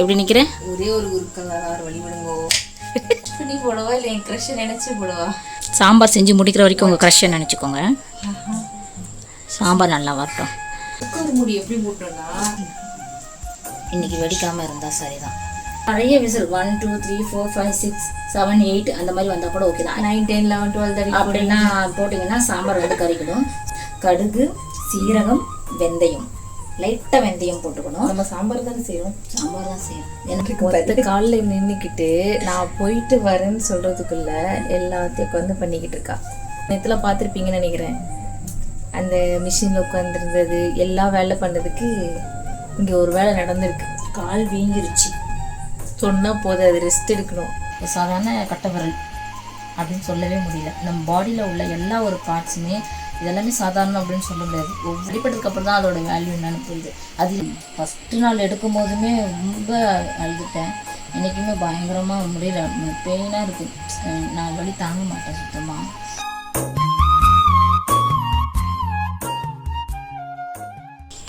எப்படி நிற்கிறேன் ஒரே ஒரு குருக்கலார் வழிபடுங்கோ நீ போடவா இல்லை என் க்ரஷ் நினைச்சு போடவா? சாம்பார் செஞ்சு முடிக்கிற வரைக்கும் உங்கள் க்ரஷ்ஷை நினச்சிக்கோங்க. சாம்பார் நல்லா வரட்டும். குக்கர் மூடி எப்படி போட்டோம்னா இன்னைக்கு வெடிக்காமல் இருந்தால் சரிதான். நிறைய whistle one two three four five six seven eight அந்த மாதிரி வந்தால் கூட ஓகே தான். Nine ten eleven twelve thirty அப்படின்னா போட்டிங்கன்னா சாம்பார் வந்து கறிக்கணும் கடுகு சீரகம் வெந்தயம். லைட்டாக வெந்தயம் போட்டுக்கணும். நம்ம சாம்பார் தானே செய்யறோம் சாம்பார் தான் செய்யணும் எனக்கு பத்து காலில் நின்றுக்கிட்டு நான் போயிட்டு வரேன்னு சொல்றதுக்குள்ள எல்லாத்தையும் உட்காந்து பண்ணிக்கிட்டு இருக்கா. நேரத்தில் பார்த்துருப்பீங்கன்னு நினைக்கிறேன். அந்த மிஷினில் உட்காந்துருந்தது எல்லா வேலை பண்ணதுக்கு இங்கே ஒரு வேலை நடந்திருக்கு. கால் வீங்கிருச்சு. சொன்னால் போதும் அது ரெஸ்ட் எடுக்கணும். சாதாரண கட்டை விரல் அப்படின்னு சொல்லவே முடியல. நம்ம பாடியில் உள்ள எல்லா ஒரு பார்ட்ஸுமே இதெல்லாமே சாதாரணம் அப்படின்னு சொல்ல முடியாது. ஒவ்வொரு அடிப்பட்டதுக்கு அப்புறம் தான் அதோட வேல்யூ என்னன்னு புரியுது. அது ஃபஸ்ட்டு நாள் எடுக்கும் போதுமே ரொம்ப அழுதுட்டேன். என்றைக்குமே பயங்கரமாக முடியல. பெயினாக இருக்குது நான் வலி தாங்க மாட்டேன் சுத்தமாக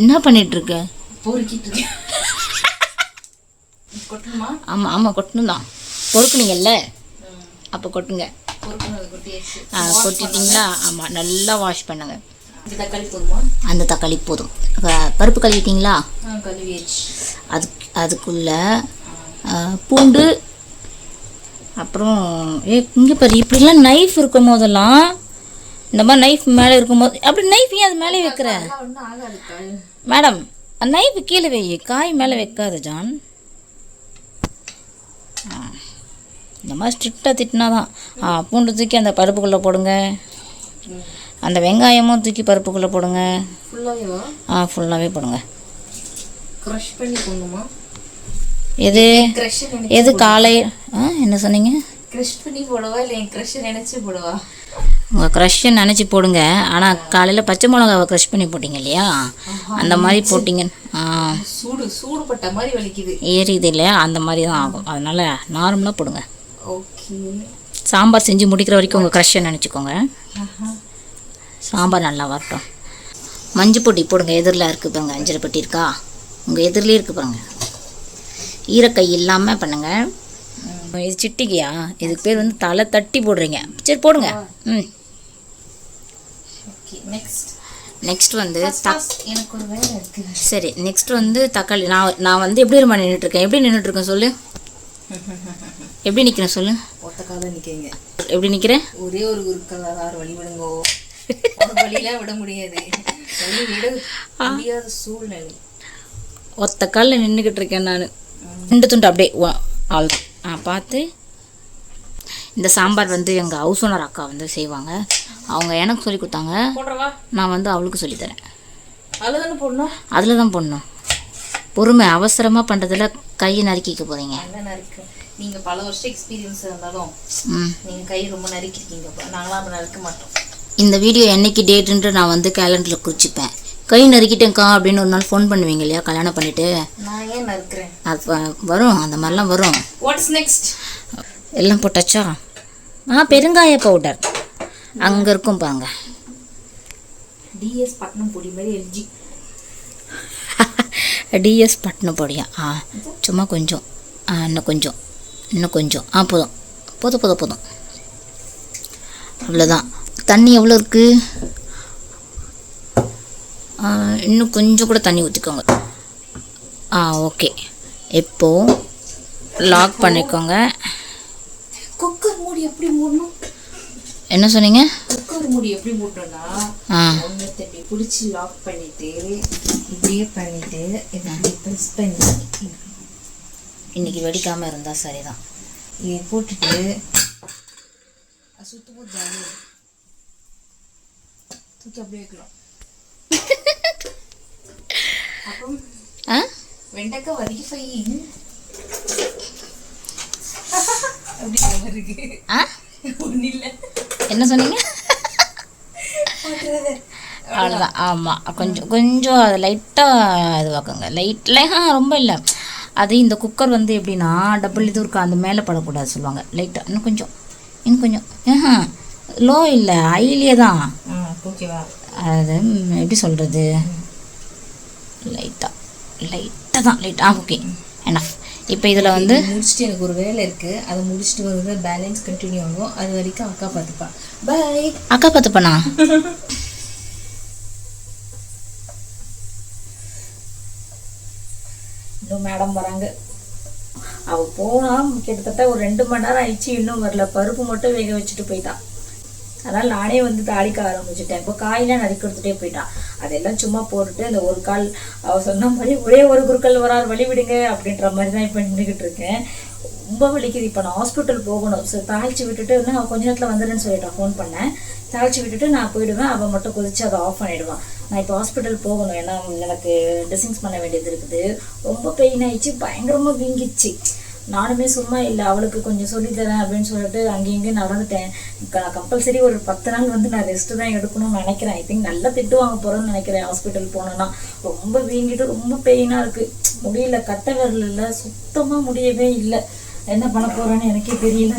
என்ன பண்ணிட்டு இருக்க பொறுக்கிட்டு இருக்கேன். கொட்டணுமா? ஆமாம் ஆமாம் கொட்டணும் தான் பொறுக்குனீங்கல்ல? அப்போ கொட்டுங்க. அது கொட்டிட்டீங்களா? ஆமாம் நல்லா வாஷ் பண்ணுங்க. இந்த தக்காளி போதுமா? அந்த தக்காளி போதும். பருப்பு கழுவிட்டீங்களா? அதுக்கு அதுக்குள்ள பூண்டு அப்புறம் ஏ இங்கே பாரு இப்படிலாம் நைஃப் இருக்கும் போதெல்லாம் இந்த மாதிரி நைஃப் மேலே இருக்கும்போது அப்படி நைஃப் ஏன் அது மேலே வைக்கிற? மேடம் நைஃப் கீழே வை காய் மேலே வைக்காத ஜான் ஆ. இந்த மாதிரி ஸ்ட்ரிக்டாக திட்டினா தான் பூண்டு தூக்கி அந்த பருப்புக்குள்ளே போடுங்க. அந்த வெங்காயமும் தூக்கி பருப்புக்குள்ளே போடுங்க. ஆ ஃபுல்லாகவே போடுங்க. க்ரஷ் பண்ணி போடணுமா? எது? எது காலை? ஆ என்ன சொன்னீங்க? க்ரஷ் பண்ணி போடவா? இல்லை என் க்ரஷ் நினைச்சு போடவா? உங்கள் க்ரஷ்ஷை நினச்சி போடுங்க. ஆனால் காலையில் பச்சை மிளகாவை க்ரஷ் பண்ணி போட்டிங்க இல்லையா? அந்த மாதிரி போட்டிங்க சூடு சூடு பட்ட மாதிரி வலிக்குது. ஏறிது இல்லையா? அந்த மாதிரி தான் ஆகும். அதனால் நார்மலாக போடுங்க. ஓகே சாம்பார் செஞ்சு முடிக்கிற வரைக்கும் உங்கள் க்ரஷ்ஷை நினச்சிக்கோங்க. சாம்பார் நல்லா வரட்டும். மஞ்சள் பொடி போடுங்க எதிரில் இருக்குது பாருங்க அஞ்சரை பொட்டி இருக்கா? உங்கள் எதிரிலே இருக்குது பாருங்க. ஈரக்கை இல்லாமல் பண்ணுங்க. இது சிட்டிகையா? இதுக்கு பேர் வந்து தலை தட்டி போடுறீங்க. சரி போடுங்க. ம். ஓகே நெக்ஸ்ட் நெக்ஸ்ட் வந்து தக் எனக்கு ஒரு வேலை இருக்கு. சரி நெக்ஸ்ட் வந்து தக்காளி. நான் நான் வந்து எப்படி இருமா நின்றுட்டுருக்கேன் எப்படி நின்றுட்டுருக்கேன் சொல்லு? எப்படி நிற்கிறேன் சொல்லு? ஒத்த காலம் நிற்கிறீங்க எப்படி நிற்கிறேன் ஒரே ஒரு குருக்கலார் வழிபடுங்கோ ஒரு வழியெல்லாம் விட முடியாது. வழி விட. முடியாத சூழ்நிலை. ஒத்த காலில் நின்றுக்கிட்டு இருக்கேன் நான். ரெண்டு துண்டு அப்படியே வா- ஆள். ஆ பார்த்து. இந்த சாம்பார் வந்து எங்கள் ஹவுஸ் ஓனர் அக்கா வந்து செய்வாங்க. அவங்க எனக்கு சொல்லி கொடுத்தாங்க. நான் வந்து அவளுக்கு சொல்லித்தரேன் அதில் தானே போடணும்? அதில் தான் போடணும். பொறுமை அவசரமாக பண்ணுறதுல கையை நறுக்கிக்க போகிறீங்க நீங்கள் பல வருஷம் எக்ஸ்பீரியன்ஸ் இருந்தாலும் ம். நீங்கள் கை ரொம்ப நறுக்கிருக்கீங்க நாங்களாம் நறுக்க மாட்டோம். இந்த வீடியோ என்னைக்கு டேட்டுன்ட்டு நான் வந்து கேலண்டரில் குறிச்சிப்பேன். கை நறுக்கிட்டேங்க்கா அப்படின்னு ஒரு நாள் ஃபோன் பண்ணுவீங்க இல்லையா? கல்யாணம் பண்ணிவிட்டு நான் ஏன் நறுக்கிறேன்? அது வரும். அந்த மாதிரிலாம் வரும். வாட்ஸ் நெக்ஸ்ட் எல்லாம் போட்டாச்சா? ஆ பெருங்காய பவுடர் அங்கே இருக்கும் பாருங்க. டிஎஸ் பட்னம் பொடி மாதிரி எல்ஜி டிஎஸ் பட்னம் பொடியா ஆ சும்மா கொஞ்சம். ஆ இன்னும் கொஞ்சம். இன்னும் கொஞ்சம். ஆ போதும். போதும் போதும் போதும். அவ்வளோதான் தண்ணி எவ்வளோ இருக்குது இன்னும் கொஞ்சம் கூட தண்ணி ஊற்றிக்கோங்க ஆ ஓகே. இப்போ லாக் பண்ணிக்கோங்க. குக்கர் மூடி எப்படி மூடணும்? என்ன சொன்னீங்க? குக்கர் மூடி எப்படி மூடணும்னா ஆ. ஒன்று இப்படி பிடிச்சி லாக் பண்ணிட்டு இப்படியே பண்ணிட்டு இதை ப்ரெஸ் பண்ணி இன்னைக்கு வெடிக்காமல் இருந்தால் சரிதான். இதை போட்டுட்டு சுத்தமும் ஜாலியாக தூக்கி அப்படியே வைக்கலாம். அப்புறம் ஆ? வெண்டைக்காய் வதக்கி ஃபை அப்படி இருக்கு. ஆ? ஒன்றும் இல்லை. என்ன சொன்னீங்க? அவ்வளோதான் ஆமாம் கொஞ்சம் கொஞ்சம் அதை லைட்டாக இதுவாக்குங்க. லைட்டில் ரொம்ப இல்லை. அது இந்த குக்கர் வந்து எப்படின்னா டபுள் இது இருக்கா அந்த மேலே படக்கூடாது சொல்லுவாங்க. லைட்டாக இன்னும் கொஞ்சம் இன்னும் கொஞ்சம். லோ இல்லை ஹைலியே தான். ஓகேவா அது எப்படி சொல்கிறது லைட்டாக லைட்டாக தான். லைட் ஆ ஓகே எனஃப் இப்போ இதில் வந்து முடிச்சுட்டு எனக்கு ஒரு வேலை இருக்கு. அதை முடிச்சுட்டு வந்து பேலன்ஸ் கண்டினியூ ஆகும். அது வரைக்கும் அக்கா பார்த்துப்பா. பை அக்கா பார்த்துப்பண்ணா இன்னும் மேடம் வராங்க. அவ போனா கிட்டத்தட்ட ஒரு ரெண்டு மணி நேரம் ஆயிடுச்சு இன்னும் வரல. பருப்பு மட்டும் வேக வச்சுட்டு போயிட்டான் அதனால நானே வந்து தாளிக்க ஆரம்பிச்சுட்டேன். இப்போ காயெல்லாம் நறுக்கி கொடுத்துட்டே போயிட்டான் அதெல்லாம் சும்மா போட்டுட்டு அந்த ஒரு கால் அவ சொன்ன மாதிரி ஒரே ஒரு குறுக்கல் வரார் வழி விடுங்க அப்படின்ற மாதிரி தான் இப்போ நின்றுக்கிட்டு இருக்கேன். ரொம்ப வலிக்குது இப்போ நான் ஹாஸ்பிட்டல் போகணும். ஸோ தாளிச்சு விட்டுட்டு இன்னும் நான் கொஞ்ச நேரத்தில் வந்துடுன்னு சொல்லிட்டு ஃபோன் பண்ணேன். தாளிச்சு விட்டுட்டு நான் போயிடுவேன். அவன் மட்டும் கொதிச்சு அதை ஆஃப் பண்ணிடுவான். நான் இப்போ ஹாஸ்பிட்டல் போகணும். ஏன்னா எனக்கு ட்ரெஸ்ஸிங்ஸ் பண்ண வேண்டியது இருக்குது. ரொம்ப பெயின் ஆயிடுச்சு. பயங்கரமாக வீங்கிச்சு. நானுமே சும்மா இல்லை அவளுக்கு கொஞ்சம் சொல்லித்தரேன் அப்படின்னு சொல்லிட்டு அங்கேயும் நடந்துட்டேன். கம்பல்சரி ஒரு பத்து நாள் வந்து நான் ரெஸ்ட்டு தான் எடுக்கணும்னு நினைக்கிறேன். ஐ திங்க் நல்லா திட்டு வாங்க போகிறேன்னு நினைக்கிறேன் ஹாஸ்பிட்டல் போனேன்னா ரொம்ப வீங்கிட்டு ரொம்ப பெயினாக இருக்குது முடியல கட்டை இல்லை சுத்தமாக முடியவே இல்லை. என்ன பண்ண போகிறேன்னு எனக்கே தெரியல.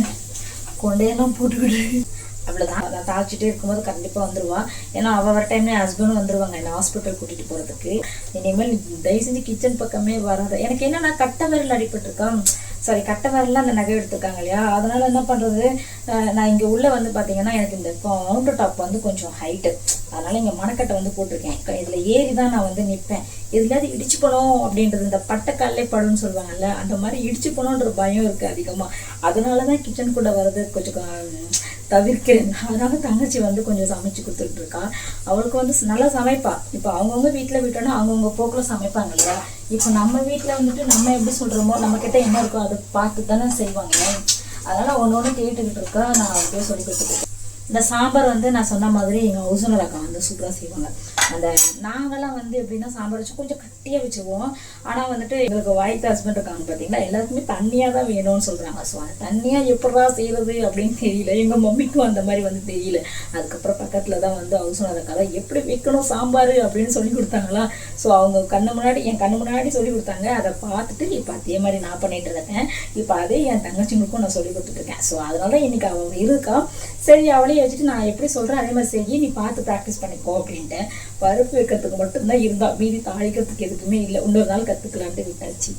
கொண்டையெல்லாம் போட்டுக்கிட்டு. அவ்வளோதான் நான் தாழ்ச்சிட்டே இருக்கும்போது கண்டிப்பாக வந்துடுவா ஏன்னா அவள் வர டைம்ல என் ஹஸ்பண்டும் வந்துடுவாங்க என்னை ஹாஸ்பிட்டல் கூட்டிகிட்டு போகிறதுக்கு இனிமேல் தயவு செஞ்சு கிச்சன் பக்கமே வராது. எனக்கு என்னன்னா கட்டை விரல் அடிபட்டிருக்கான் சாரி கட்டை விரல்ல அந்த நகை எடுத்திருக்காங்க இல்லையா? அதனால என்ன பண்ணுறது நான் இங்கே உள்ளே வந்து பார்த்தீங்கன்னா எனக்கு இந்த கவுண்டர் டாப் வந்து கொஞ்சம் ஹைட்டு அதனால இங்கே மணக்கட்டை வந்து போட்டிருக்கேன். இதில் ஏறி தான் நான் வந்து நிற்பேன் எதுலையாவது இடிச்சு போனோம் அப்படின்றது இந்த பட்டைக்கல்லே படம்னு சொல்லுவாங்கல்ல அந்த மாதிரி இடிச்சு போனோன்ற பயம் இருக்குது அதிகமாக அதனால தான் கூட வர்றது கொஞ்சம் தவிர்க்கிறேன். அதனால தங்கச்சி வந்து கொஞ்சம் சமைச்சு கொடுத்துட்டு இருக்கா. அவளுக்கு வந்து நல்லா சமைப்பா. இப்போ அவங்கவுங்க வீட்டில் விட்டோன்னா அவங்கவுங்க போக்கில் சமைப்பாங்க இல்லையா இப்போ நம்ம வீட்டில் வந்துட்டு நம்ம எப்படி சொல்கிறோமோ நம்ம கிட்ட என்ன இருக்கோ அதை பார்த்து தானே செய்வாங்க. அதனால ஒன்று ஒன்று கேட்டுக்கிட்டு இருக்கா. நான் அப்படியே சொல்லி கொடுத்துட்டு இந்த சாம்பார் வந்து நான் சொன்ன மாதிரி எங்கள் ஹவுசனர் அக்கா வந்து சூப்பராக செய்வாங்க. அந்த நாங்களாம் வந்து எப்படின்னா சாம்பார் வச்சு கொஞ்சம் கட்டியாக வச்சுக்குவோம். ஆனால் வந்துட்டு எங்களுக்கு வாய்ப்பு ஹஸ்பண்ட் இருக்காங்க பார்த்தீங்களா எல்லாருக்குமே தண்ணியாக தான் வேணும்னு சொல்கிறாங்க ஸோ அது தண்ணியாக எப்படா செய்கிறது அப்படின்னு தெரியல. எங்கள் மம்மிக்கும் அந்த மாதிரி வந்து தெரியல. அதுக்கப்புறம் பக்கத்தில் தான் வந்து ஹவுஸ்னர் அக்கா தான் எப்படி வைக்கணும் சாம்பார் அப்படின்னு சொல்லி கொடுத்தாங்களா? ஸோ அவங்க கண்ணு முன்னாடி என் கண்ணு முன்னாடி சொல்லி கொடுத்தாங்க. அதை பார்த்துட்டு இப்போ அதே மாதிரி நான் பண்ணிட்டு இருக்கேன். இப்போ அதே என் தங்கச்சிங்களுக்கும் நான் சொல்லி கொடுத்துட்ருக்கேன் ஸோ அதனால இன்னைக்கு அவங்க இருக்கா. சரி அவளையும் வச்சுட்டு நான் எப்படி சொல்கிறேன் அதே மாதிரி செய்ய நீ பார்த்து ப்ராக்டிஸ் பண்ணிக்கோ அப்படின்ட்டு. பருப்பு வைக்கிறதுக்கு மட்டும்தான் இருந்தால் மீதி தாளிக்கிறதுக்கு எதுக்குமே இல்லை. இன்னொரு நாள் கற்றுக்கலான்ட்டு விட்டாச்சு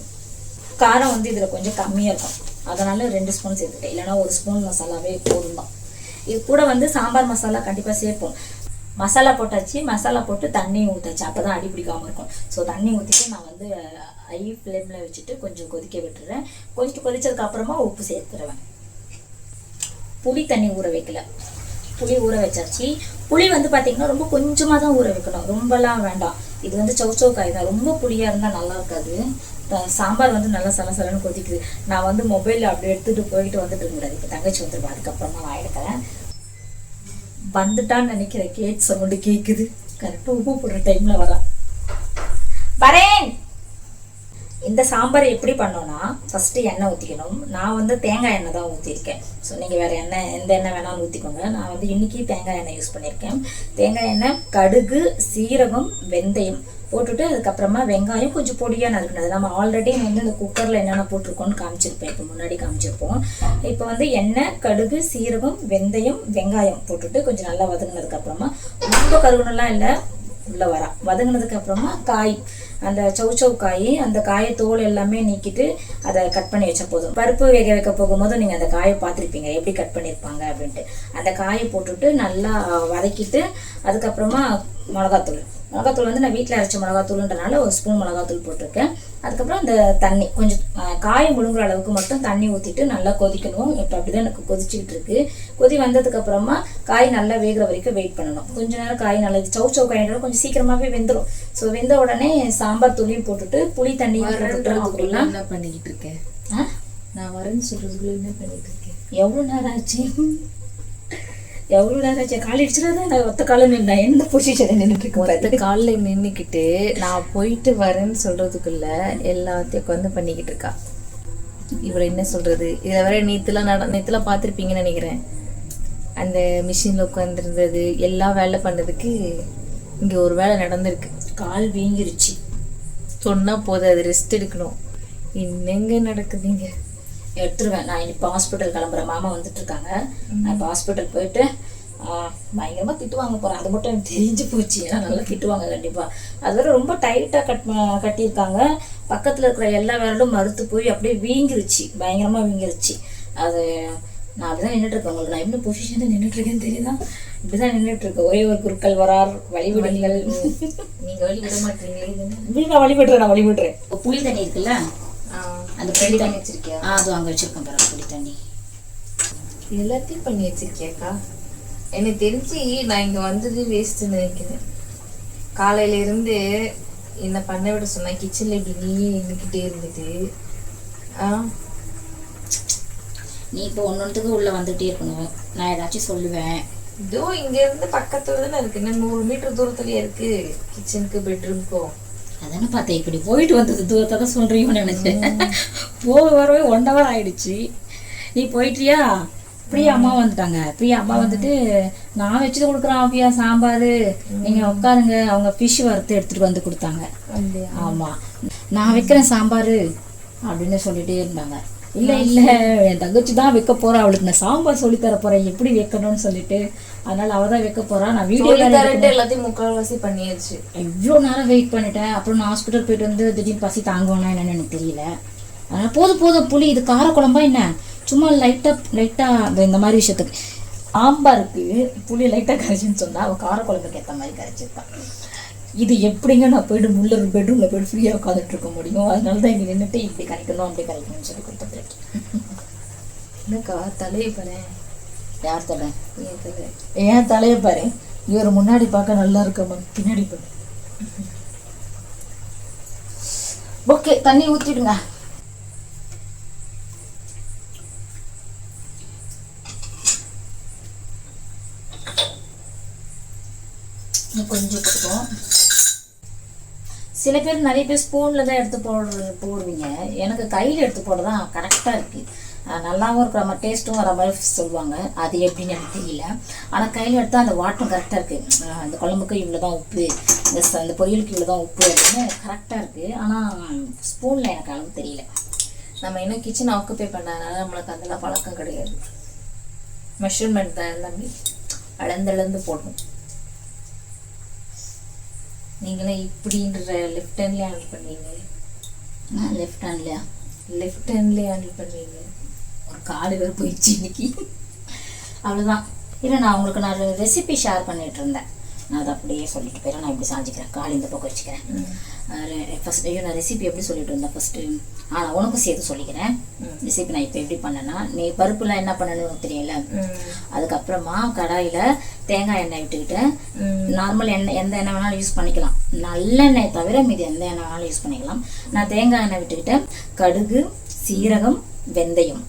காரம் வந்து இதில் கொஞ்சம் கம்மியாக இருக்கும். அதனால ரெண்டு ஸ்பூன் சேர்த்துட்டேன். இல்லைன்னா ஒரு ஸ்பூன் மசாலாவே போதும் தான் இது கூட வந்து சாம்பார் மசாலா கண்டிப்பாக சேர்ப்போம். மசாலா போட்டாச்சு மசாலா போட்டு தண்ணி ஊற்றாச்சு அப்போ தான் அடிபிடிக்காமல் இருக்கும். ஸோ தண்ணி ஊற்றிட்டு நான் வந்து ஐ ஃப்ளேமில் வச்சுட்டு கொஞ்சம் கொதிக்க விட்டுறேன். கொஞ்சம் கொதிச்சதுக்கப்புறமா உப்பு சேர்த்துருவேன். புளி தண்ணி ஊற வைக்கல. புளி ஊற வச்சாச்சு. புளி வந்து பார்த்தீங்கன்னா ரொம்ப கொஞ்சமாக தான் ஊற வைக்கணும். ரொம்பலாம் வேண்டாம். இது வந்து சௌ காய் தான். ரொம்ப புளியாக இருந்தால் நல்லா இருக்காது. சாம்பார் வந்து நல்லா சலசலன்னு கொதிக்குது. நான் வந்து மொபைலில் அப்படி எடுத்துகிட்டு போயிட்டு வந்துட்டு இருக்கூடாது இப்போ தங்கச்சி வந்துருப்பா அதுக்கப்புறமா நான் எடுக்கிறேன். வந்துட்டான்னு நினைக்கிற கேட் சவுண்டு கேட்குது கரெக்டாக உப்பு போடுற டைமில் வரேன் வரேன்! இந்த சாம்பார் எப்படி பண்ணோன்னா ஃபஸ்ட்டு எண்ணெய் ஊற்றிக்கணும் நான் வந்து தேங்காய் எண்ணெய் தான் ஊற்றிருக்கேன் ஸோ நீங்கள் வேறு எண்ணெய் எந்த எண்ணெய் வேணாலும் ஊற்றிக்கோங்க நான் வந்து இன்றைக்கி தேங்காய் எண்ணெய் யூஸ் பண்ணியிருக்கேன். தேங்காய் எண்ணெய் கடுகு சீரகம் வெந்தயம் போட்டுட்டு அதுக்கப்புறமா வெங்காயம் கொஞ்சம் பொடியாக நறுக்கணும் நம்ம ஆல்ரெடி வந்து இந்த குக்கரில் என்னென்ன போட்டிருக்கோன்னு காமிச்சிருப்பேன். இப்போ முன்னாடி காமிச்சிருப்போம். இப்போ வந்து எண்ணெய் கடுகு சீரகம் வெந்தயம் வெங்காயம் போட்டுட்டு கொஞ்சம் நல்லா வதங்கினதுக்கப்புறமா ரொம்ப கருகணும்லாம் இல்லை. உள்ளே வரா. வதங்கினதுக்கு அப்புறமா காய் அந்த சௌச்சௌ காய் அந்த காயை தோல் எல்லாமே நீக்கிட்டு அதை கட் பண்ணி வச்ச போதும். பருப்பு வேக வைக்க போகும்போது நீங்கள் அந்த காயை பார்த்துருப்பீங்க. எப்படி கட் பண்ணியிருப்பாங்க அப்படின்ட்டு. அந்த காயை போட்டுட்டு நல்லா வதக்கிட்டு அதுக்கப்புறமா மிளகாத்தூள். மிளகாத்தூள் வந்து நான் வீட்டில் அரைச்ச மிளகாத்தூள்ன்றனால ஒரு ஸ்பூன் மிளகாத்தூள் போட்டிருக்கேன். அதுக்கப்புறம் அந்த தண்ணி கொஞ்சம் அஹ், காய் முழுங்குற அளவுக்கு மட்டும் தண்ணி ஊற்றிட்டு நல்லா கொதிக்கணும். இப்போ அப்படிதான் எனக்கு கொதிச்சுக்கிட்டு இருக்கு. கொதி வந்ததுக்கு அப்புறமா காய் நல்லா வேகிற வரைக்கும் வெயிட் பண்ணணும். கொஞ்ச நேரம் காய் நல்லா சௌ சௌ காயினால கொஞ்சம் சீக்கிரமாகவே வெந்துடும் ஸோ வெந்த உடனே சாம்பார் தூளியும் போட்டுட்டு புளி அப்படின்னா என்ன பண்ணிக்கிட்டு இருக்கேன்? நான் வரேன்னு சொல்றதுக்குள்ள என்ன பண்ணிட்டு இருக்கேன் எவ்வளோ நேரம் ஆச்சு? எவ்வளோ நேரம் ஆச்சு? கால் இடிச்சிடாதான் நான் ஒத்த காலம் நின்னா எந்த பொசிஷனில் நின்றுட்டு இருக்கேன் மொத்த காலில் நின்றுக்கிட்டு நான் போயிட்டு வரேன்னு சொல்றதுக்குள்ள எல்லாத்தையும் உட்காந்து பண்ணிக்கிட்டு இருக்கா. இவளை என்ன சொல்றது? இதை வர நேத்துலாம் நட நேத்துலாம் பார்த்துருப்பீங்கன்னு நினைக்கிறேன். அந்த மிஷினில் உட்காந்துருந்தது எல்லா வேலை பண்ணதுக்கு இங்கே ஒரு வேலை நடந்திருக்கு. கால் வீங்கிருச்சு. சொன்னா போதும் அது ரெஸ்ட் எடுக்கணும். என்னங்க நடக்குதுங்க? எடுத்துருவேன். நான் இப்போ ஹாஸ்பிட்டல் கிளம்புறேன் மாமா வந்துட்டு இருக்காங்க நான் இப்போ ஹாஸ்பிட்டல் போயிட்டு ஆஹ், பயங்கரமா திட்டுவாங்க போறேன் அது மட்டும் எனக்கு தெரிஞ்சு போச்சு. ஏன்னா நல்லா திட்டுவாங்க கண்டிப்பா. அது வேற ரொம்ப டைட்டா கட் கட்டியிருக்காங்க. பக்கத்தில் இருக்கிற எல்லா விரலும் மறுத்து போய் அப்படியே வீங்கிருச்சு. பயங்கரமாக வீங்கிருச்சு. அது நான் அப்படிதான் நின்றுட்டு இருக்கேன் உங்களுக்கு நான் என்ன பொசிஷனில் நின்றுட்டு இருக்கேன்னு தெரியுதா? இப்படிதான் நின்றுட்டு இருக்கேன் ஒரே ஒரு குருக்கள் வரார் வழிவிடுங்கள். நீங்க வழி விட மாட்டீங்களே. நான் வழிபடுறேன் நான் வழிபடுறேன் புளி தண்ணி இருக்குல்ல? அந்த புளி தண்ணி வச்சிருக்கியா? ஆ அது அங்கே வச்சிருக்கேன் பாரு புளி தண்ணி. எல்லாத்தையும் பண்ணி வச்சிருக்கியாக்கா? எனக்கு தெரிஞ்சு நான் இங்க வந்தது வேஸ்ட்னு நினைக்கிறேன். காலையில இருந்து என்ன பண்ண விட சொன்னா கிச்சன்ல இப்படி நீயே நின்றுக்கிட்டே இருந்தது. ஆ? நீ இப்போ ஒன்னொன்றுக்கு உள்ளே வந்துகிட்டே இருக்கணும். நான் ஏதாச்சும் சொல்லுவேன். இதோ இங்க இருந்து பக்கத்துல தானே இருக்கு. இன்னும் நூறு மீட்டர் தூரத்துலயே இருக்கு. கிச்சனுக்கு பெட்ரூம்க்கும் அதானே பார்த்தேன் இப்படி போயிட்டு வந்தது தூரத்தை தான் சொல்கிறீங்கன்னு நினச்சேன். போக வரவே ஒன் ஹவர் ஆயிடுச்சு. நீ போயிட்டியா? பிரியா அம்மா வந்துட்டாங்க. பிரியா அம்மா வந்துட்டு நான் வச்சுட்டு கொடுக்குறேன் ஆஃபியா சாம்பார். நீங்கள் உட்காருங்க. அவங்க ஃபிஷ் வறுத்து எடுத்துகிட்டு வந்து கொடுத்தாங்க. ஆமாம் நான் வைக்கிறேன் சாம்பார் அப்படின்னு சொல்லிட்டே இருந்தாங்க. இல்லை இல்லை. என் தங்கச்சி தான் வைக்க போறா. அவளுக்கு நான் சாம்பார் சொல்லி தர போறேன். எப்படி வைக்கணும்னு சொல்லிட்டு. அதனால அவ தான் வைக்க போறா. நான் வீடியோ எல்லாத்தையும் முக்கால்வாசி பண்ணியாச்சு. எவ்வளோ நேரம் வெயிட் பண்ணிட்டேன். அப்புறம் நான் ஹாஸ்பிட்டல் போயிட்டு வந்து திடீர்னு பசி தாங்குவேனா என்னன்னு எனக்கு தெரியல. அதனால் போதும் போதும் புளி இது காரக்குழம்பா என்ன? சும்மா லைட்டாக லைட்டாக இந்த மாதிரி விஷயத்துக்கு. சாம்பாருக்கு புளி லைட்டாக கரைச்சின்னு சொன்னா அவள் காரக்குழம்புக்கு ஏற்ற மாதிரி கரைச்சிருப்பான் இது எப்படிங்க நான் போயிட்டு உள்ள பெட்ரூமில் போயிட்டு ஃப்ரீயாக உட்காந்துட்டு இருக்க முடியும்? அதனால தான் இங்கே நின்றுட்டு இப்படி கரைக்கணும் அப்படி கரைக்கணும்னு சொல்லி கொடுத்துருக்கேன் என்னக்கா தலையை பாரு. யார் தலை? என் தலை. ஏன் தலையை பாரு. இவர் முன்னாடி பார்க்க நல்லா இருக்கமா பின்னாடி பாரு ஓகே தண்ணி ஊற்றிடுங்க கொஞ்சம் போட்டுப்போம் சில பேர் நிறைய பேர் ஸ்பூனில் தான் எடுத்து போடுற போடுவீங்க. எனக்கு கையில் எடுத்து போட தான் கரெக்டாக இருக்குது நல்லாவும் இருக்கிற மாதிரி டேஸ்ட்டும் வர மாதிரி சொல்லுவாங்க. அது எப்படின்னு எனக்கு தெரியல. ஆனால் கையில் எடுத்தால் அந்த வாட்டம் கரெக்டாக இருக்குது அந்த குழம்புக்கு இவ்வளோ தான் உப்பு இந்த அந்த பொரியலுக்கு இவ்வளோ தான் உப்பு அப்படின்னு கரெக்டாக இருக்குது ஆனால் ஸ்பூனில் எனக்கு அளவு தெரியல. நம்ம இன்னும் கிச்சன் ஆக்குப்பை பண்ணாதனால நம்மளுக்கு அதெல்லாம் பழக்கம் கிடையாது. மெஷர்மெண்ட் தான் எல்லாமே. அளந்தளந்து போடணும். நீங்களும் இப்படின்ற லெஃப்ட் ஹேண்ட்லேயே ஹேண்டில் பண்ணுவீங்க. லெஃப்ட் ஹேண்ட்லையா லெஃப்ட் ஹேண்ட்லேயே ஹேண்டில் பண்ணுவீங்க. ஒரு காடு வேறு போயிடுச்சு இன்னைக்கு. அவ்வளோதான் இல்லை நான் உங்களுக்கு நான் ரெசிபி ஷேர் பண்ணிட்டு இருந்தேன். நான் அதை அப்படியே சொல்லிட்டு போயிடறேன். நான் இப்படி சாஞ்சிக்கிறேன். கால் இந்த பக்கம் வச்சுக்கிறேன். ஃபஸ்ட் ஐயோ நான் ரெசிபி எப்படி சொல்லிட்டு இருந்தேன் ஃபஸ்ட்டு ஆ நான் உனக்கும் சேர்த்து சொல்லிக்கிறேன். ரெசிபி நான் இப்போ எப்படி பண்ணேன்னா நீ பருப்புலாம் என்ன பண்ணணும்னு தெரியல அதுக்கப்புறமா கடாயில் தேங்காய் எண்ணெய் விட்டுக்கிட்டு நார்மல் எண்ணெய் எந்த எண்ணெய் வேணாலும் யூஸ் பண்ணிக்கலாம். நல்லெண்ணெய் தவிர மீதி எந்த எண்ணெய் வேணாலும் யூஸ் பண்ணிக்கலாம். நான் தேங்காய் எண்ணெய் விட்டுக்கிட்டு கடுகு சீரகம் வெந்தயம்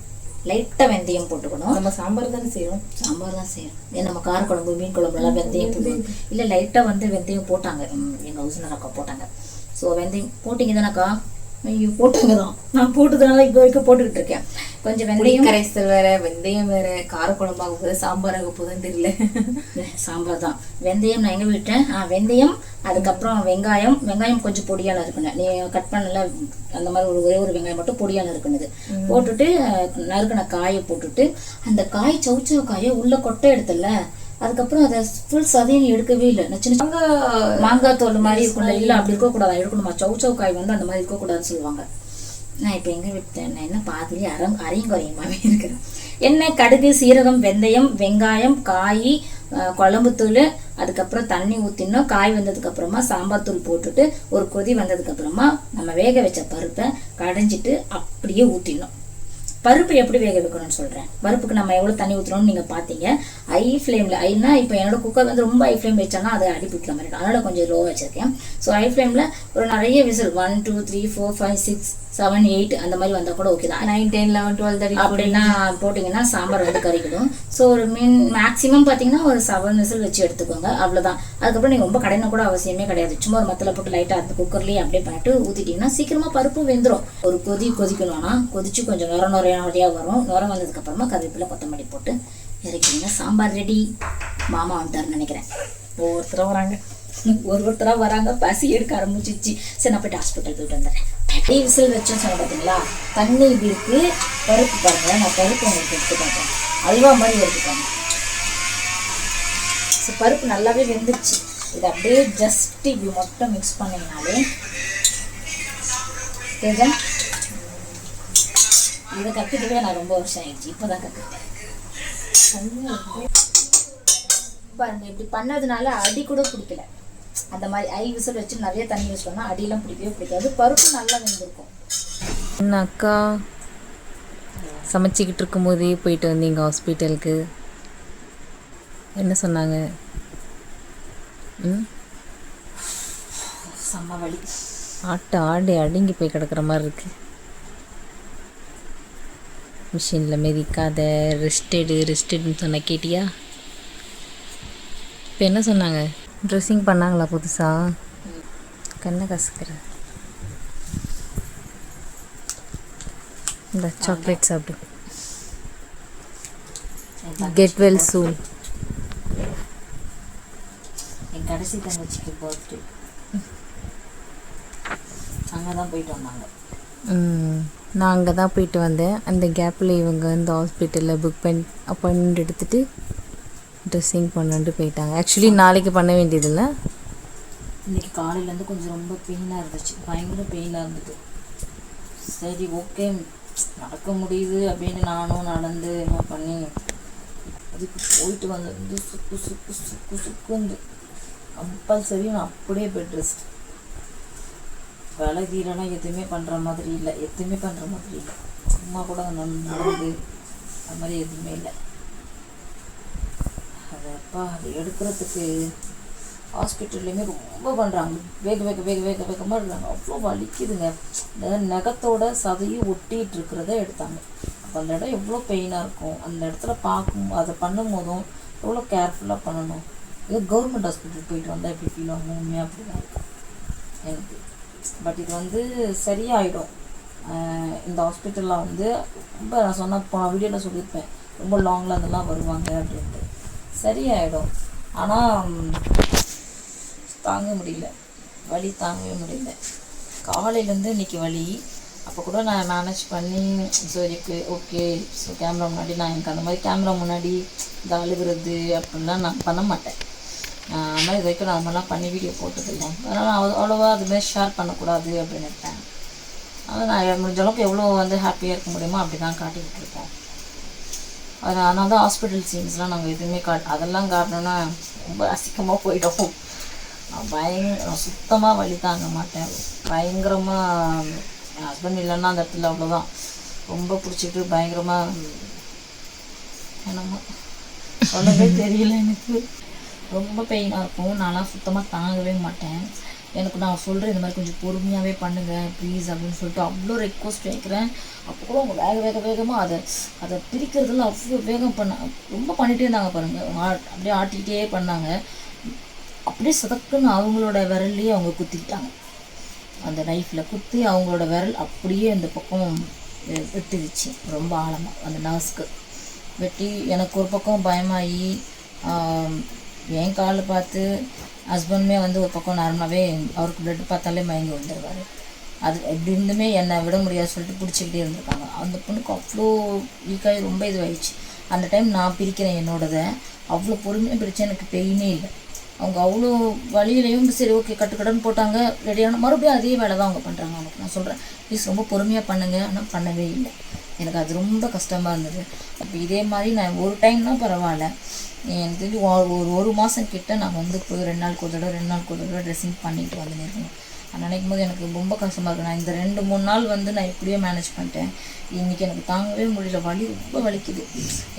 லைட்டாக வெந்தயம் போட்டுக்கணும். நம்ம சாம்பார் தானே செய்யறோம் சாம்பார் தான் செய்யணும் ஏன் நம்ம காரக்குழம்பு மீன் குழம்புலாம் வெந்தயம் போடுவோம் இல்லை லைட்டாக வந்து வெந்தயம் போட்டாங்க. எங்கள் ஹவுஸ்னர் அக்கா போட்டாங்க. ஸோ வெந்தயம் போட்டிங்க தானேக்கா ஐயோ போட்டாங்க தான் நான் போட்டதுனால இப்போ வரைக்கும் போட்டுக்கிட்டு இருக்கேன். கொஞ்சம் வெந்தயம். கரைசல் வேற வெந்தயம் வேற காரக்குழம்பாக போகுது சாம்பார் ஆக போகுதுன்னு தெரியல. சாம்பார் தான் வெந்தயம் நான் எங்கே விட்டேன் ஆ வெந்தயம் அதுக்கப்புறம் வெங்காயம். வெங்காயம் கொஞ்சம் பொடியாக நறுக்கணும் நீ கட் பண்ணல அந்த மாதிரி ஒரு ஒரே ஒரு வெங்காயம் மட்டும் பொடியாக நறுக்குனது போட்டுட்டு நறுக்குன காயை போட்டுட்டு அந்த காய் சவுச்சவு காயை உள்ள கொட்டை எடுத்தல அதுக்கப்புறம் அதை ஃபுல் சதையும் எடுக்கவே இல்லை. நான் சின்ன சின்ன மாங்காய் தோல் மாதிரி இருக்கும்ல இல்லை அப்படி இருக்கக்கூடாது. எடுக்கணுமா? சவுச்சவு காய் வந்து அந்த மாதிரி இருக்கக்கூடாதுன்னு சொல்லுவாங்க. நான் இப்போ எங்கே விட்டேன்? நான் என்ன பாதிலே அறம் அரையும் குறையுமாவே இருக்கிறேன்? எண்ணெய் கடுகு சீரகம் வெந்தயம் வெங்காயம் காய் குழம்புத்தூள் அதுக்கப்புறம் தண்ணி ஊற்றினோம் காய் வந்ததுக்கு அப்புறமா சாம்பார் தூள் போட்டுட்டு ஒரு கொதி வந்ததுக்கு அப்புறமா நம்ம வேக வச்ச பருப்பை கடைஞ்சிட்டு அப்படியே ஊற்றிடணும் பருப்பு எப்படி வேக வைக்கணும்னு சொல்கிறேன் பருப்புக்கு நம்ம எவ்வளோ தண்ணி ஊற்றணும்னு நீங்கள் பார்த்தீங்க ஐ ஃப்ளேமில் ஐனா இப்போ என்னோட குக்கர் வந்து ரொம்ப ஐ ஃப்ளேம் வச்சாங்கன்னா அதை அடி பிடிக்கிற மாதிரி இருக்கும். அதனால் கொஞ்சம் லோ வச்சுருக்கேன். ஸோ ஐ ஃப்ளேமில் ஒரு நிறைய whistle one two three four five six seven eight அந்த மாதிரி வந்தால் கூட ஓகே தான். Nine ten eleven twelve thirty அப்படின்னா போட்டிங்கன்னா சாம்பார் வந்து கறிக்கிடும் ஸோ ஒரு மீன் மேக்ஸிமம் பார்த்தீங்கன்னா ஒரு செவன் விசில் வச்சு எடுத்துக்கோங்க. அவ்வளோதான் அதுக்கப்புறம் நீங்கள் ரொம்ப கடையின கூட அவசியமே கிடையாது. சும்மா ஒரு மத்தில் போட்டு லைட்டாக அந்த குக்கர்லேயே அப்படியே பண்ணிட்டு ஊற்றிட்டிங்கன்னா சீக்கிரமாக பருப்பு வெந்துடும் ஒரு கொதி கொதிக்கணும்னா கொதிச்சு கொஞ்சம் நுர நுறையாக வரும். நுர வந்ததுக்கப்புறமா கருவேப்பிலை கொத்தமல்லி போட்டு இறக்கிங்கன்னா சாம்பார் ரெடி மாமா வந்துட்டாருன்னு நினைக்கிறேன். ஒவ்வொருத்தரும் வராங்க. ஒரு ஒருத்தராக வராங்க. பசி எடுக்க ஆரம்பிச்சிச்சு. சரி நான் போயிட்டு ஹாஸ்பிட்டல் போயிட்டு வந்துடுறேன். டீ விசில் வச்சோன்னு சொன்ன பார்த்தீங்களா தண்ணி இப்படி பருப்பு பாருங்க. நான் பருப்பு உங்களுக்கு எடுத்து பார்க்குறேன் அல்வா மாதிரி எடுத்துக்காங்க ஸோ பருப்பு நல்லாவே வெந்துச்சு. இது அப்படியே ஜஸ்ட் இப்படி மட்டும் மிக்ஸ் பண்ணிங்கனாலே தெரிஞ்சா இதை கற்றுக்கவே நான் ரொம்ப வருஷம் ஆயிடுச்சு. இப்போ தான் கற்றுக்கிட்டேன் பாருங்க இப்படி பண்ணதுனால அடி கூட பிடிக்கல. அந்த மாதிரி ஐ விசில் வச்சு நிறைய தண்ணி வச்சோம்னா அடியெல்லாம் பிடிக்கவே பிடிக்காது. பருப்பு நல்லா வெந்திருக்கும். என்ன அக்கா சமைச்சிக்கிட்டு இருக்கும்போதே போயிட்டு வந்தீங்க ஹாஸ்பிட்டலுக்கு என்ன சொன்னாங்க? ம்? செம்ம வலி. ஆட்டு ஆடி அடுங்கி போய் கிடக்குற மாதிரி இருக்கு. மிஷினில் மிதிக்காத ரெஸ்டெடு ரெஸ்டெடுன்னு சொன்ன கேட்டியா? இப்போ என்ன சொன்னாங்க? ட்ரெஸ்ஸிங் பண்ணாங்களா புதுசாக கண்ணை கசக்கிற. இந்த சாக்லேட் சாப்பிடு. கெட் வெல் சூன் என் கடைசி தங்கச்சிக்கு பர்த்டே அங்கே தான் போயிட்டு வந்தாங்க. நான் அங்கே தான் போயிட்டு வந்தேன். அந்த கேப்பில் இவங்க இந்த ஹாஸ்பிட்டலில் புக் பண்ணி அப்பாயின்மெண்ட் எடுத்துகிட்டு ட்ரெஸ்ஸிங் பண்ணிட்டு போயிட்டாங்க. ஆக்சுவலி நாளைக்கு பண்ண வேண்டியதில்லை. இன்றைக்கி காலையிலேருந்து கொஞ்சம் ரொம்ப பெயினாக இருந்துச்சு. பயங்கர பெயினாக இருந்தது. சரி ஓகே நடக்க முடியுது அப்படின்னு நானும் நடந்து என்ன பண்ணி அதுக்கு போயிட்டு வந்தது சுக்கு சுக்கு சுக்கு சுக்குந்து கம்பல்சரி நான் அப்படியே பெட் ரெஸ்ட் வேலை எதுவுமே பண்ணுற மாதிரி இல்லை. எதுவுமே பண்ணுற மாதிரி இல்லை. சும்மா கூட நடந்து அது மாதிரி எதுவுமே இல்லை. அது அப்பா அது எடுக்கிறதுக்கு ஹாஸ்பிட்டல்லையுமே ரொம்ப பண்ணுறாங்க வேக வேக வேக வேக வேகமாக இருக்காங்க. அவ்வளோ வலிக்குதுங்க. இந்த நகத்தோட சதையும் ஒட்டிகிட்டு இருக்கிறத எடுத்தாங்க. அப்போ அந்த இடம் எவ்வளோ பெயினாக இருக்கும். அந்த இடத்துல பார்க்கும் அதை பண்ணும் போதும் எவ்வளோ கேர்ஃபுல்லாக பண்ணணும். இது கவர்மெண்ட் ஹாஸ்பிட்டல் போயிட்டு வந்தால் எப்படி ஃபீல் ஆகும்? உண்மையாக அப்படி தான் இருக்கும் எனக்கு பட் இது வந்து சரியாயிடும். இந்த ஹாஸ்பிட்டலில் வந்து ரொம்ப நான் சொன்ன போன வீடியோவில் சொல்லியிருப்பேன். ரொம்ப லாங்கில் அதெல்லாம் வருவாங்க அப்படின்ட்டு. சரியாயிடும். ஆனால் தாங்க முடியல. வலி தாங்கவே முடியல. காலையிலேருந்து இன்னைக்கு வலி. அப்போ கூட நான் மேனேஜ் பண்ணி சரிக்கு ஓகே ஸோ கேமரா முன்னாடி நான் எனக்கு அந்த மாதிரி கேமரா முன்னாடி இந்த அழுகுறது அப்படின்லாம் நான் பண்ண மாட்டேன். ஆஹ் மாதிரி இது வரைக்கும் நான் மாதிரிலாம் பண்ணி வீடியோ போட்டதில்லை. அதனால் அவ்வளோ அவ்வளோவா அதுமாரி ஷேர் பண்ணக்கூடாது அப்படின்னு நினைப்பேன். அது நான் முடிஞ்ச அளவுக்கு எவ்வளோ வந்து ஹாப்பியாக இருக்க முடியுமோ அப்படி தான் காட்டிக்கிட்டு இருக்கோம் அது அதனால தான் ஹாஸ்பிட்டல் சீன்ஸ்லாம் நாங்கள் எதுவுமே காட் அதெல்லாம் காட்டணுன்னா ரொம்ப அசிக்கமாக போயிடும். நான் பயங்க சுத்தமாக வழி தாங்க மாட்டேன். பயங்கரமாக என் ஹஸ்பண்ட் இல்லைன்னா அந்த இடத்துல அவ்வளோதான் ரொம்ப பிடிச்சிட்டு பயங்கரமாக என்னமோ சொல்லவே தெரியல எனக்கு. ரொம்ப பெயினாக இருக்கும். நான்லாம் சுத்தமாக தாங்கவே மாட்டேன். எனக்கு நான் சொல்கிறேன் இந்த மாதிரி கொஞ்சம் பொறுமையாகவே பண்ணுங்கள் ப்ளீஸ் அப்படின்னு சொல்லிட்டு அவ்வளோ ரெக்வஸ்ட் வைக்கிறேன் அப்போ கூட அவங்க வேக வேக வேகமாக அதை அதை பிரிக்கிறதுல அவ்வளோ வேகம் பண்ண ரொம்ப பண்ணிகிட்டே இருந்தாங்க பாருங்கள் அப்படியே ஆட்டிக்கிட்டே பண்ணாங்க. அப்படியே சதக்குன்னு அவங்களோட விரல்லையே அவங்க குத்திக்கிட்டாங்க. அந்த நைஃப்பில் குத்தி அவங்களோட விரல் அப்படியே அந்த பக்கம் வெ- வெட்டுடுச்சு. ரொம்ப ஆழமாக அந்த நர்ஸ்க்கு வெட்டி எனக்கு ஒரு பக்கம் பயமாகி என் காலை பார்த்து ஹஸ்பண்டுமே வந்து ஒரு பக்கம் நார்மலாகவே அவருக்கு பிளட் பார்த்தாலே மயங்கி வந்துடுவார் அது எப்படி இருந்துமே என்னை விட முடியாது சொல்லிட்டு பிடிச்சிக்கிட்டே இருந்திருக்காங்க. அந்த பொண்ணுக்கு அவ்வளோ வீக்காகி ரொம்ப இதுவாகிடுச்சு அந்த டைம் நான் பிரிக்கிறேன் என்னோடதை. அவ்வளோ பொறுமையாக பிரித்தேன் எனக்கு பெயினே இல்லை. அவங்க அவ்வளோ வழியிலையும் சரி ஓகே கட்டுக்கடன் போட்டாங்க ரெடியான மறுபடியும் அதே வேலை தான் அவங்க பண்ணுறாங்க அவங்களுக்கு நான் சொல்கிறேன் ப்ளீஸ் ரொம்ப பொறுமையாக பண்ணுங்க ஆனால் பண்ணவே இல்லை. எனக்கு அது ரொம்ப கஷ்டமாக இருந்தது. அப்போ இதே மாதிரி நான் ஒரு டைம்னா பரவாயில்ல. எனக்கு தெரிஞ்சு ஒரு ஒரு- ஒரு மாதம் கிட்ட நான் வந்து போய் ரெண்டு நாள் ஒரு தடவை ரெண்டு நாள் ஒரு தடவை ட்ரெஸ்ஸிங் பண்ணிட்டு வந்து இருக்கணும் நினைக்கும் போது எனக்கு ரொம்ப கஷ்டமாக இருக்குது நான் இந்த ரெண்டு மூணு நாள் வந்து நான் இப்படியே மேனேஜ் பண்ணிட்டேன். இன்றைக்கி எனக்கு தாங்கவே முடியல. வலி ரொம்ப வலிக்குது.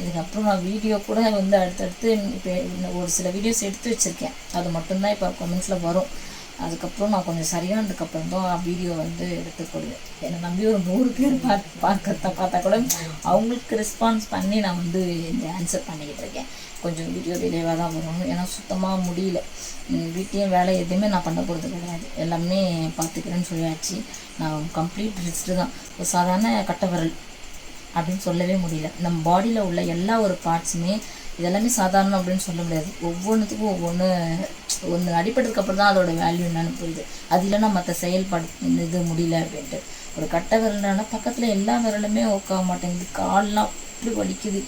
இதுக்கப்புறம் நான் வீடியோ கூட வந்து அடுத்தடுத்து இப்போ ஒரு சில வீடியோஸ் எடுத்து வச்சுருக்கேன். அது மட்டும்தான் இப்போ கமெண்ட்ஸில் வரும். அதுக்கப்புறம் நான் கொஞ்சம் சரியானதுக்கப்புறம் தான் வீடியோ வந்து எடுத்துக்கொள்வேன். என்னை நம்பி ஒரு நூறு பேர் பார்த்து பார்க்கறத பார்த்தா கூட அவங்களுக்கு ரெஸ்பான்ஸ் பண்ணி நான் வந்து இந்த ஆன்சர் பண்ணிக்கிட்டு இருக்கேன். கொஞ்சம் வீடியோ டிலேவாக தான் வரும் ஏன்னா சுத்தமாக முடியல. வீட்டையும் வேலை எதுவுமே நான் பண்ண போகிறது கிடையாது. எல்லாமே பார்த்துக்கிறேன்னு சொல்லியாச்சு. நான் கம்ப்ளீட் ரெஸ்ட்டு தான். ஒரு சாதாரண கட்டவரல் அப்படின்னு சொல்லவே முடியல. நம்ம பாடியில் உள்ள எல்லா ஒரு பார்ட்ஸுமே இதெல்லாமே சாதாரணம் அப்படின்னு சொல்ல முடியாது. ஒவ்வொன்றுத்துக்கும் ஒவ்வொன்று ஒன்று அடிப்பட்டதுக்கப்புறம் தான் அதோட வேல்யூ என்னன்னு புரியுது. அது இல்லைன்னா மற்ற செயல்பாடு இது முடியல அப்படின்ட்டு. ஒரு கட்டை விரல்னா பக்கத்தில் எல்லா விரலுமே உட்கா மாட்டேங்குது. கால்லாம் அப்படி வலிக்குது.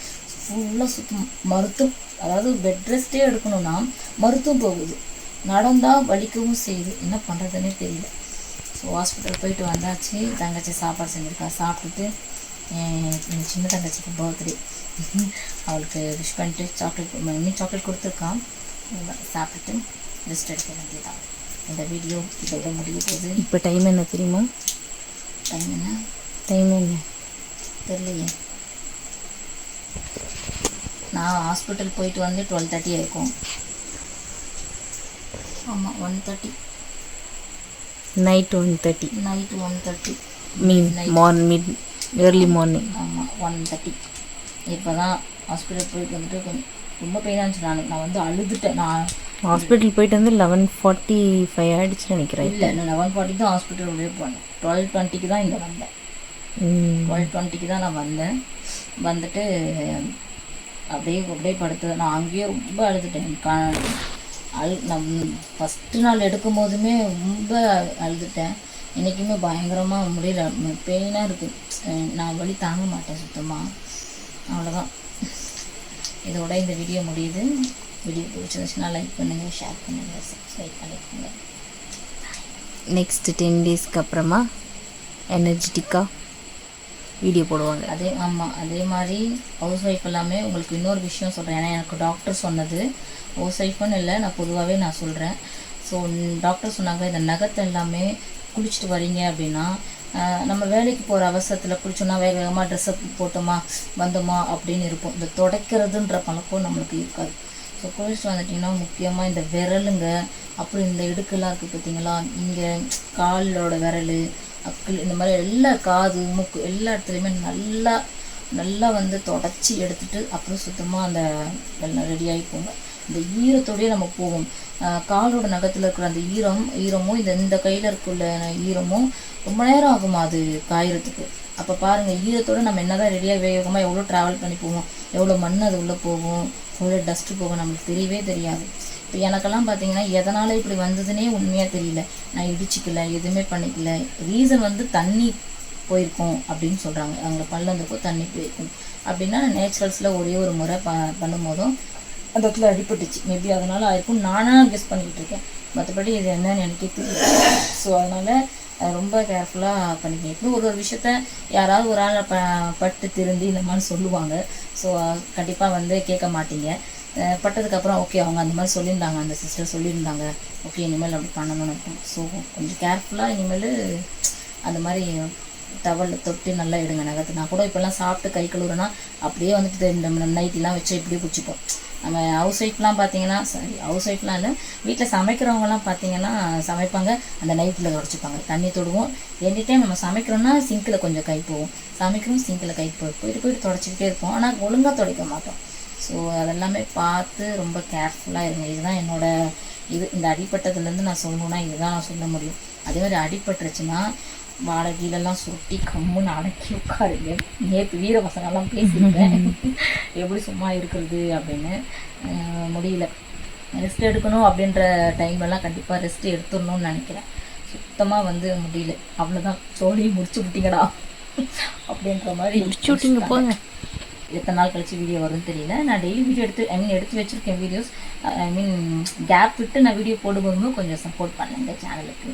ஃபுல்லாக சுத்தம் மருத்துவம் அதாவது பெட் ரெஸ்ட்டே எடுக்கணும்னா மருத்துவம் போகுது. நடந்தால் வலிக்கவும் செய்யுது. என்ன பண்ணுறதுன்னே தெரியல. ஸோ ஹாஸ்பிட்டல் போயிட்டு வந்தாச்சு. தங்கச்சி சாப்பாடு செஞ்சுருக்கா. சாப்பிட்டுட்டு என் சின்ன தங்கச்சிக்கு பர்த்டே அவளுக்கு விஷ் பண்ணிட்டு சாக்லேட் இன்னும் சாக்லேட் கொடுத்துருக்கான். சாப்பிட்டுட்டு ரெஸ்ட் எடுக்க வேண்டியதான் இந்த வீடியோ இதோட முடிய போகுது இப்போ டைம் என்ன தெரியுமா? டைம் என்ன? டைம் என்ன? தெரியலையே. நான் ஹாஸ்பிட்டல் போயிட்டு வந்து டுவெல் தேர்ட்டி ஆயிருக்கும். ஆமாம் one thirty night one thirty night one thirty mean morning mid early morning ஆமாம் ஒன் தேர்ட்டி இப்போ தான் ஹாஸ்பிட்டல் போயிட்டு வந்துட்டு கொஞ்சம் ரொம்ப பெயினாக இருந்துச்சு. நான் நான் வந்து அழுதுட்டேன். நான் ஹாஸ்பிட்டல் போயிட்டு வந்து லெவன் ஃபார்ட்டி ஃபைவ் ஆகிடுச்சுன்னு நினைக்கிறேன் இல்லை நான் லெவன் ஃபார்ட்டி தான் ஹாஸ்பிட்டல் உள்ளே போனேன். டுவெல் டுவெண்ட்டிக்கு தான் இங்கே வந்தேன். டுவெல் டுவெண்ட்டிக்கு தான் நான் வந்தேன். வந்துட்டு அப்படியே அப்படியே படுத்து நான் அங்கேயே ரொம்ப அழுதுட்டேன். கா அழு நான் ஃபஸ்ட்டு நாள் எடுக்கும் போதுமே ரொம்ப அழுதுட்டேன். இன்றைக்குமே பயங்கரமாக முடியல. பெயினாக இருக்குது நான் வலி தாங்க மாட்டேன் சுத்தமாக அவ்வளோதான் இதோட இந்த வீடியோ முடியுது. வீடியோ பிடிச்சிருந்துச்சுன்னா லைக் பண்ணுங்கள் ஷேர் பண்ணுங்கள் சப்ஸ்கிரைப் பண்ணிக்கோங்க நெக்ஸ்ட் டென் டேஸ்க்கு அப்புறமா எனர்ஜெட்டிக்காக வீடியோ போடுவாங்க. அதே ஆமாம் அதே மாதிரி ஹவுஸ் ஒய்ஃப் எல்லாமே உங்களுக்கு இன்னொரு விஷயம் சொல்கிறேன் ஏன்னா எனக்கு டாக்டர் சொன்னது. ஹவுஸ் ஒய்ஃப்னு இல்லை நான் பொதுவாகவே நான் சொல்கிறேன் ஸோ டாக்டர் சொன்னாங்க இந்த நகத்தை எல்லாமே குளிச்சுட்டு வரீங்க அப்படின்னா நம்ம வேலைக்கு போகிற அவசரத்தில் குளிச்சோன்னா வேக வேகமாக ட்ரெஸ்ஸை போட்டோமா வந்தோமா அப்படின்னு இருப்போம். இந்த துடைக்கிறதுன்ற பழக்கம் நம்மளுக்கு இருக்காது. ஸோ குளிச்சுட்டு வந்துட்டிங்கன்னா முக்கியமாக இந்த விரலுங்க அப்புறம் இந்த இடுக்கெல்லாம் இருக்குது பார்த்தீங்களா இங்கே காலோட விரல் அக்கிள் இந்த மாதிரி எல்லா காது மூக்கு எல்லா இடத்துலையுமே நல்லா நல்லா வந்து தொடச்சி எடுத்துட்டு அப்புறம் சுத்தமாக அந்த எல்லாம் ரெடியாகி போங்க. இந்த ஈரத்தோடயே நம்ம போவோம். ஆஹ் காலோட நகத்தில் இருக்கிற அந்த ஈரம் ஈரமும் இந்த இந்த கையில் இருக்குள்ள ஈரமும் ரொம்ப நேரம் ஆகுமா அது காயறதுக்கு? அப்போ பாருங்கள் ஈரத்தோடு நம்ம என்னதான் ரெடியாக வேகமாக எவ்வளோ ட்ராவல் பண்ணி போவோம் எவ்வளோ மண் அது உள்ளே போகும் எவ்வளோ டஸ்ட்டு போகும் நம்மளுக்கு தெரியவே தெரியாது. இப்போ எனக்கெல்லாம் பார்த்தீங்கன்னா எதனால் இப்படி வந்ததுன்னே உண்மையாக தெரியல. நான் இடிச்சிக்கல எதுவுமே பண்ணிக்கல. ரீசன் வந்து தண்ணி போயிருக்கோம் அப்படின்னு சொல்கிறாங்க அவங்க பல்லந்தப்போ தண்ணி போயிருக்கும். அப்படின்னா நேச்சுரல்ஸில் ஒரே ஒரு முறை ப பண்ணும்போதும் அந்த இடத்துல அடிபட்டுச்சு. மேபி அதனால் ஆயிருக்கும் நானாக கெஸ் பண்ணிக்கிட்டு இருக்கேன். மற்றபடி இது என்னன்னு எனக்கு தெரியல. ஸோ அதனால் ரொம்ப கேர்ஃபுல்லாக பண்ணிக்கணும். இப்போ ஒரு ஒரு விஷயத்த யாராவது ஒரு ஆள் ப பட்டு திருந்தி இந்த மாதிரி சொல்லுவாங்க. ஸோ கண்டிப்பாக வந்து கேட்க மாட்டீங்க. அஹ் பட்டதுக்கப்புறம் ஓகே அவங்க அந்த மாதிரி சொல்லியிருந்தாங்க. அந்த சிஸ்டர் சொல்லியிருந்தாங்க. ஓகே இனிமேல் அப்படி பண்ணணும்னு இருக்கும் ஸோ கொஞ்சம் கேர்ஃபுல்லாக இனிமேல் அந்த மாதிரி டவலில் தொட்டு நல்லா எடுங்க. நகத்து நான் கூட இப்போல்லாம் சாப்பிட்டு கை கழுவுறேன்னா அப்படியே வந்துட்டு இந்த நைட்டிலாம் வச்சு இப்படியே பிடிச்சிப்போம் நம்ம ஹவுஸ் ஒய்ஃப்லாம் பார்த்தீங்கன்னா சாரி ஹவுஸ் ஒய்ஃப்லாம் இல்லை வீட்டில் சமைக்கிறவங்கலாம் பார்த்தீங்கன்னா சமைப்பாங்க. அந்த நைட்டில் உடச்சிப்பாங்க. தண்ணி தொடுவோம். எனி டைம் நம்ம சமைக்கிறோம்னா சிங்கில் கொஞ்சம் கை போவோம் சமைக்கிறோம் சிங்கில் கை போய் போயிட்டு போயிட்டு தொடச்சிக்கிட்டே இருப்போம். ஆனால் ஒழுங்காக துடைக்க மாட்டோம். ஸோ அதெல்லாமே பார்த்து ரொம்ப கேர்ஃபுல்லாக இருங்க. இதுதான் என்னோட இது. இந்த அடிப்பட்டதுலேருந்து நான் சொல்லணுன்னா இதுதான் நான் சொல்ல முடியும். அதே மாதிரி அடிபட்டுருச்சுன்னா வாழை கீழெல்லாம் சுருட்டி கம்முன்னு அடக்கி உட்காருங்க. நேற்று வீர பசங்கெல்லாம் பேசியிருக்கேன். எப்படி சும்மா இருக்கிறது அப்படின்னு முடியல. ரெஸ்ட் எடுக்கணும் அப்படின்ற டைம்லலாம் கண்டிப்பாக ரெஸ்ட் எடுத்துடணும்னு நினைக்கிறேன். சுத்தமாக வந்து முடியல. அவ்வளோதான் சோழியும் முடிச்சு விட்டீங்கடா. அப்படின்ற மாதிரி முடிச்சு விட்டீங்க போங்க. எத்தனை நாள் கழிச்சு வீடியோ வரும்னு தெரியல. நான் டெய்லி வீடியோ எடுத்து ஐ மீன் எடுத்து வச்சிருக்கேன் வீடியோஸ் ஐ மீன் கேப் விட்டு நான் வீடியோ போடும்போது கொஞ்சம் சப்போர்ட் பண்ணுங்க சேனலுக்கு